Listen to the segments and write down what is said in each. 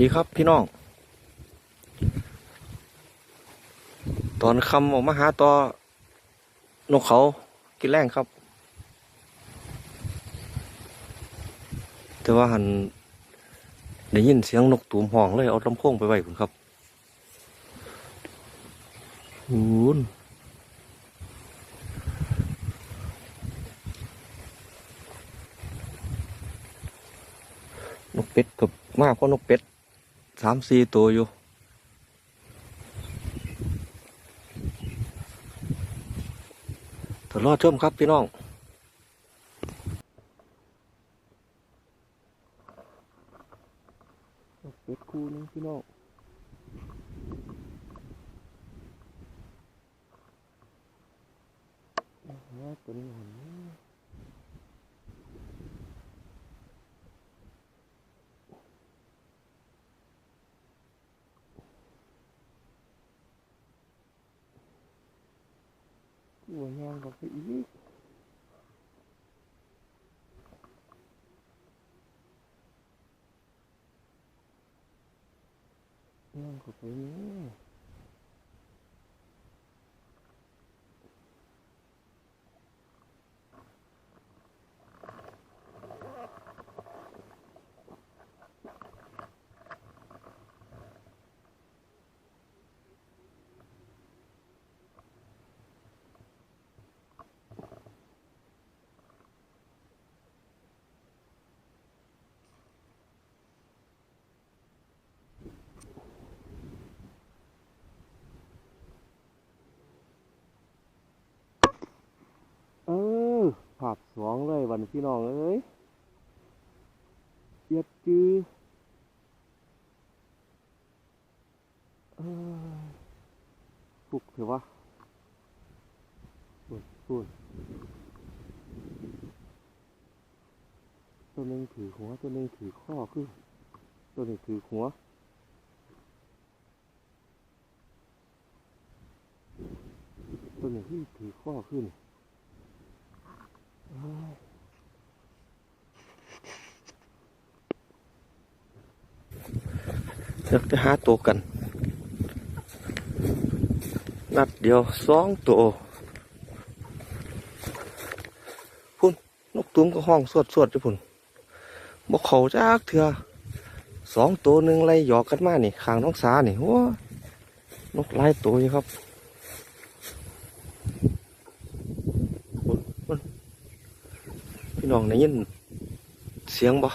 ดีครับพี่น้อง ตอนคำออกมาหาต่อนกเขากินแรงครับ แต่ว่าหันได้ยินเสียงนกตูมห้องเลยเอาลำโพงไปไว้คุณครับหูนนกเป็ดกับมากกว่าะนกเป็ด สามสี่ตัวอยู่ถอดรอดชมครับพี่น้องเป็ดคู่นึงพี่น้องว่าตัวนี้หัน หัวยางกับไปอีกยางกับไปนี่เออ ภาพสองเลยวันพี่น้องเอ้ยเอียดจือเออฟุกเถอะวะพูดพูดตัวหนึงถือหัว ตัวหนึงถือข้อขึ้นตัวหนึงถือหัวตัวหนึ่งที่ถือข้อขึ้น เดี๋ยวจะหาตัวกัน นัดเดียวสองตัวพุ่นนกตุ้มก็ห้องสวดสวดๆอยู่พุ่นบกเขาจากเถื่อสองตัวหนึ่งไล่หยอกกันมานี่ขางน้องสานี่โอ้นกไล่ตัวอยู่ครับพุ่นพุ่นพี่ น้องได้ยินเสียงบ่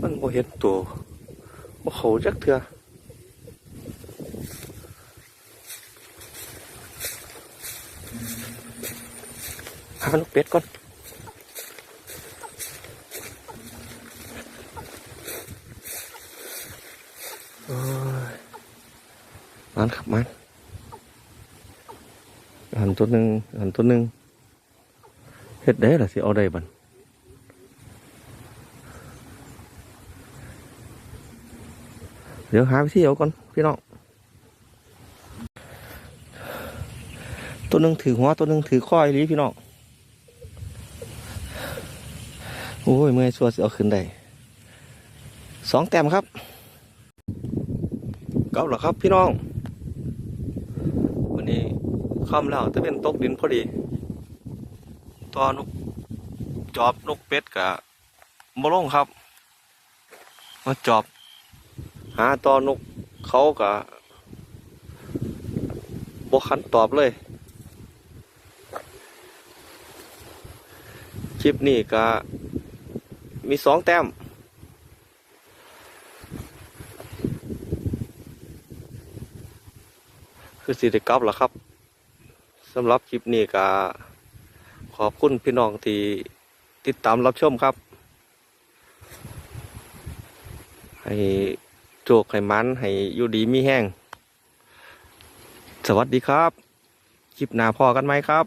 มันบ่เห็นตัวบ่เขาจักเถื่อหาลูกเป็ดก่อนโอ้ยมันครับมัน หันตัวหนึ่งหันตัวหนึ่งเฮ็ดได้ล่ะสิ เอาได้บันเดี๋ยวหาวิธีเอาก่อน พี่น้องตัวหนึ่งถือหัวตัวหนึ่งถือข้อยลีพี่น้องโอ้ยเมื่อยชัวสิเอาขึ้นได้สองแต้มครับเก้าหรอครับพี่น้อง วันนี้ ค่ำแล้วจะเป็นตกดินพอดีตอนกจอบนกเป็ดกับมะลงครับ มาจอบ หาตอนนกเขากะบกคันตอบเลย คลิปนี้ก็มีสองแต้มคือสิได้กลับแล้วครับ สำหรับคลิปนี้ก็ขอบคุณพี่น้องที่ติดตามรับชมครับ ให้โจกให้มันให้อยู่ดีมีแห้ง สวัสดีครับ คลิปหน้าพอกันไหมครับ